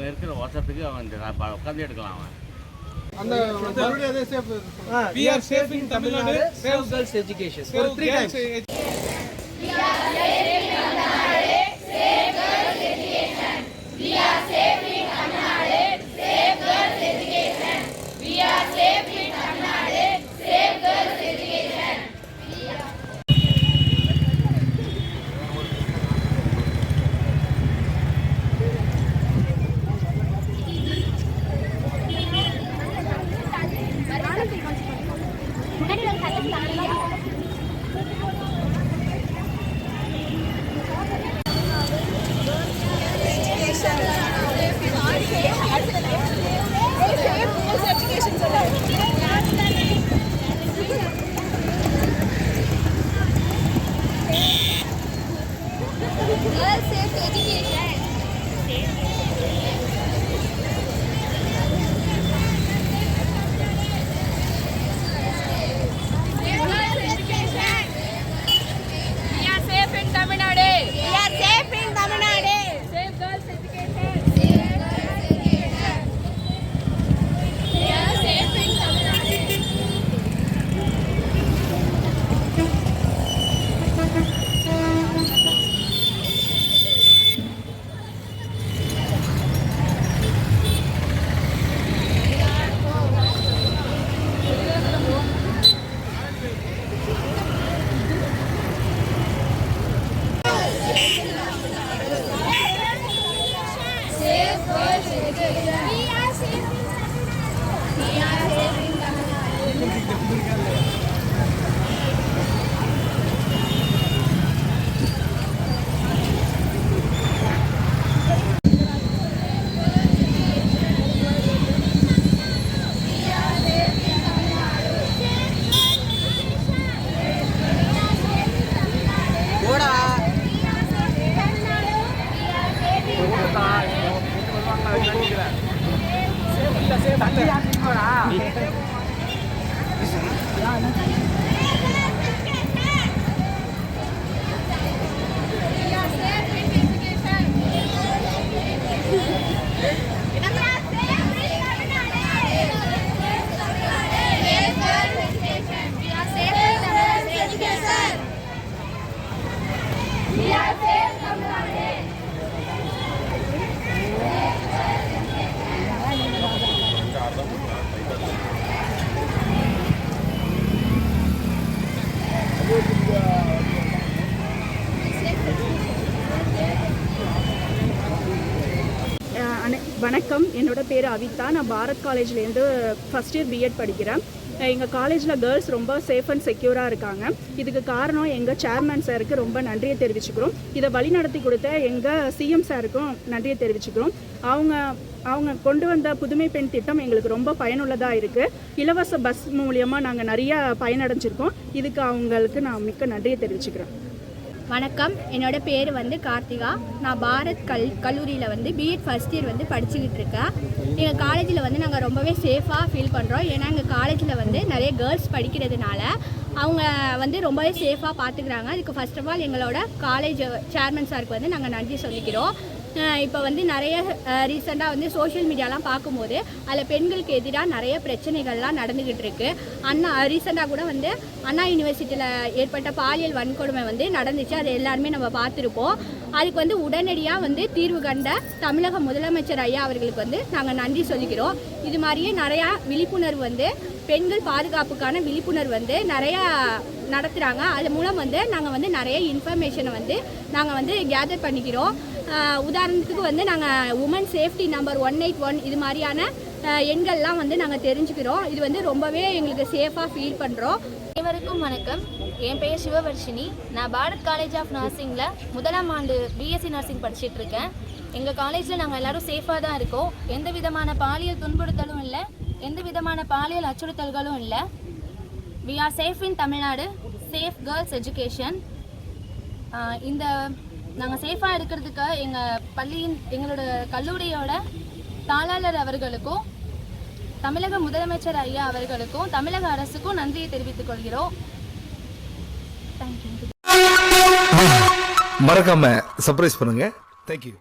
இவன் இருக்கிற வருஷத்துக்கு அவன் உட்காந்து எடுக்கலாம் அவன். அந்த அதே are safe Tamilnadu save girls education দিকে এসে என்னோட பேர் அவிதா. நான் பாரத் காலேஜ்லேருந்து ஃபஸ்ட் இயர் பிஎட் படிக்கிறேன். எங்கள் காலேஜில் கேர்ள்ஸ் ரொம்ப சேஃப் அண்ட் செக்யூராக இருக்காங்க. இதுக்கு காரணம் எங்கள் சேர்மேன் சாருக்கு ரொம்ப நன்றியை தெரிவிச்சுக்கிறோம். இதை வழிநடத்தி கொடுத்த எங்கள் சிஎம் சாருக்கும் நன்றியை தெரிவிச்சுக்கிறோம். அவங்க அவங்க கொண்டு வந்த புதுமை பெண் திட்டம் எங்களுக்கு ரொம்ப பயனுள்ளதாக இருக்குது இலவச பஸ் மூலியமாக நாங்கள் நிறைய பயனடைஞ்சிருக்கோம். இதுக்கு அவங்களுக்கு நான் மிக்க நன்றியை தெரிவிச்சுக்கிறேன். வணக்கம். என்னோட பேர் வந்து கார்த்திகா. நான் பாரத் கல் கல்லூரியில் வந்து பிஎட் ஃபஸ்ட் இயர் வந்து படிச்சுக்கிட்டு இருக்கேன். எங்கள் காலேஜில் வந்து நாங்கள் ரொம்பவே சேஃபாக ஃபீல் பண்ணுறோம் ஏன்னா எங்கள் காலேஜில் வந்து நிறைய கேர்ள்ஸ் படிக்கிறதுனால அவங்க வந்து ரொம்பவே சேஃபாக பார்த்துக்கிறாங்க அதுக்கு ஃபர்ஸ்ட் ஆஃப் ஆல் எங்களோட காலேஜ் சேர்மன் சாருக்கு வந்து நாங்கள் நன்றி சொல்லிக்கிறோம். இப்போ வந்து நிறைய ரீசெண்டாக வந்து சோஷியல் மீடியாலாம் பார்க்கும்போது அதில் பெண்களுக்கு எதிராக நிறைய பிரச்சனைகள்லாம் நடந்துக்கிட்டு இருக்கு. அண்ணா ரீசெண்டாக கூட வந்து அண்ணா யூனிவர்சிட்டியில் ஏற்பட்ட பாலியல் வன்கொடுமை வந்து நடந்துச்சு. அது எல்லாருமே நம்ம பார்த்துருப்போம். அதுக்கு வந்து உடனடியாக வந்து தீர்வு கண்ட தமிழக முதலமைச்சர் ஐயா அவர்களுக்கு வந்து நாங்கள் நன்றி சொல்லிக்கிறோம். இது மாதிரியே நிறையா விழிப்புணர்வு வந்து பெண்கள் பாதுகாப்புக்கான விழிப்புணர்வு வந்து நிறையா நடத்துகிறாங்க அது மூலம் வந்து நாங்கள் வந்து நிறைய இன்ஃபர்மேஷனை வந்து நாங்கள் வந்து கேதர் பண்ணிக்கிறோம். உதாரணத்துக்கு வந்து நாங்கள் woman safety number one eight one இது மாதிரியான எண்கள்லாம் வந்து நாங்கள் தெரிஞ்சுக்கிறோம். இது வந்து ரொம்பவே எங்களுக்கு சேஃபாக ஃபீல் பண்ணுறோம் அனைவருக்கும் வணக்கம். என் பெயர் சிவவர்ஷினி. நான் பாரத் காலேஜ் ஆஃப் நர்சிங்கில் முதலாம் ஆண்டு பிஎஸ்சி நர்சிங் படிச்சுட்டு இருக்கேன். எங்கள் காலேஜில் நாங்கள் எல்லாரும் சேஃபாக தான் இருக்கோம். எந்த விதமான பாலியல் துன்புறுத்தலும் இல்லை. எந்த விதமான பாலியல் அச்சுறுத்தல்களும் இல்லை. We are safe in Tamilnadu safe girls education இந்த நாங்கள் சேஃபாக இருக்கிறதுக்கு எங்கள் பள்ளியின் எங்களோட கல்லூரியோட தாளாளர் அவர்களுக்கும் தமிழக முதலமைச்சர் ஐயா அவர்களுக்கும் தமிழக அரசுக்கும் நன்றியை தெரிவித்துக் கொள்கிறோம். மறக்காம சர்ப்ரைஸ் பண்ணுங்க. தேங்க்யூ